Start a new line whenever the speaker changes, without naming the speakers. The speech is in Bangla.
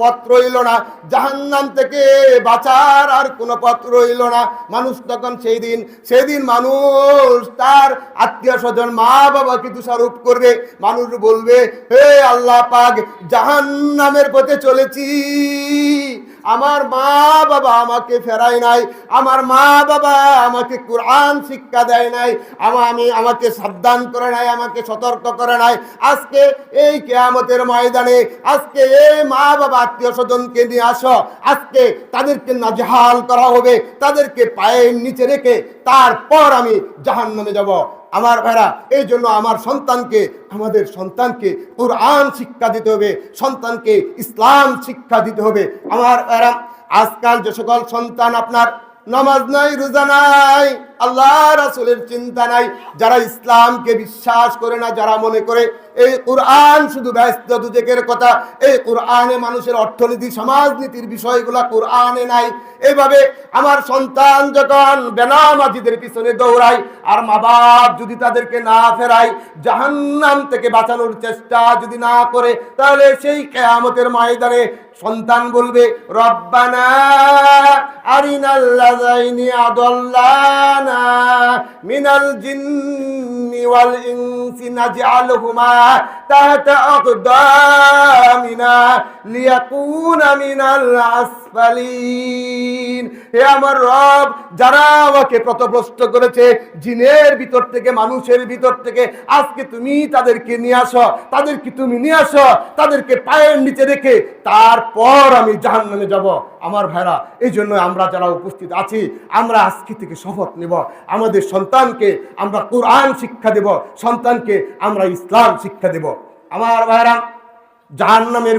পথ রইল না। জাহান্নাম থেকে বাঁচার আর কোনো পথ রইল না। মানুষ তখন সেই দিন সেদিন মানুষ তার আত্মীয় স্বজন মা বাবাকে তুষারোপ করবে? মানুষ বলবে, হে আল্লাহ পাক, জাহান্নামের পথে চলেছি। আমার মা বাবা আমাকে ফেরায় নাই, আমার মা বাবা আমাকে কোরআন শিক্ষা দেয় নাই, আমা আমি আমাকে সাবধান করে নাই, আমাকে সতর্ক করে নাই। আজকে এই কেয়ামতের ময়দানে, আজকে এই মা বাবা আত্মীয় স্বজনকে নিয়ে আসো। আজকে তাদেরকে নাজহাল করা হবে, তাদেরকে পায়ের নিচে রেখে তারপর আমি জাহান্নামে যাব। আমার ভাইরা, এই জন্য আমার সন্তানকে, আমাদের সন্তানকে কোরআন শিক্ষা দিতে হবে, সন্তানকে ইসলাম শিক্ষা দিতে হবে। আমার ভাইরা, আজকাল যে সকল সন্তান আপনার নামাজ নাই, রোজা নাই, আল্লাহ রাসুলের চিন্তা নাই। যারা ইসলামকে বিশ্বাস করে না, যারা মনে করে, এই কোরআন শুধু ব্যস্ত দুজেকের কথা, এই কোরআনে মানুষের অর্থনীতি, সমাজনীতির বিষয়গুলা কোরআনে নাই। এইভাবে আমার সন্তান যখন বেনামাজিদের পিছনে দৌড়ায়, আর মা বাপ যদি তাদেরকে না ফেরায়, জাহান্নাম থেকে বাঁচানোর চেষ্টা যদি না করে, তাহলে সেই কেয়ামতের ময়দানে সন্তান বলবে, রব্বানা أرنا اللذين أضلانا من الجن والإنس نجعلهما تحت أقدامنا ليكون من الأسفلين. হে আমার রব, যারা আমাকে প্রতভ্রষ্ট করেছে, জিনের ভিতর থেকে, মানুষের ভিতর থেকে, আজকে তুমি তাদেরকে নিয়ে আসো, তাদেরকে তুমি নিয়ে আসো, তাদেরকে পায়ের নিচে রেখে তারপর আমি জাহান্নামে যাব। আমার ভাইরা এই জন্য আমরা যারা উপস্থিত আছি, আমরা আজকে থেকে শপথ নেব। আমাদের সন্তানকে আমরা কোরআন শিক্ষা দেব, সন্তানকে আমরা ইসলাম শিক্ষা দেব। আমার ভাইরা, জাহান্নামের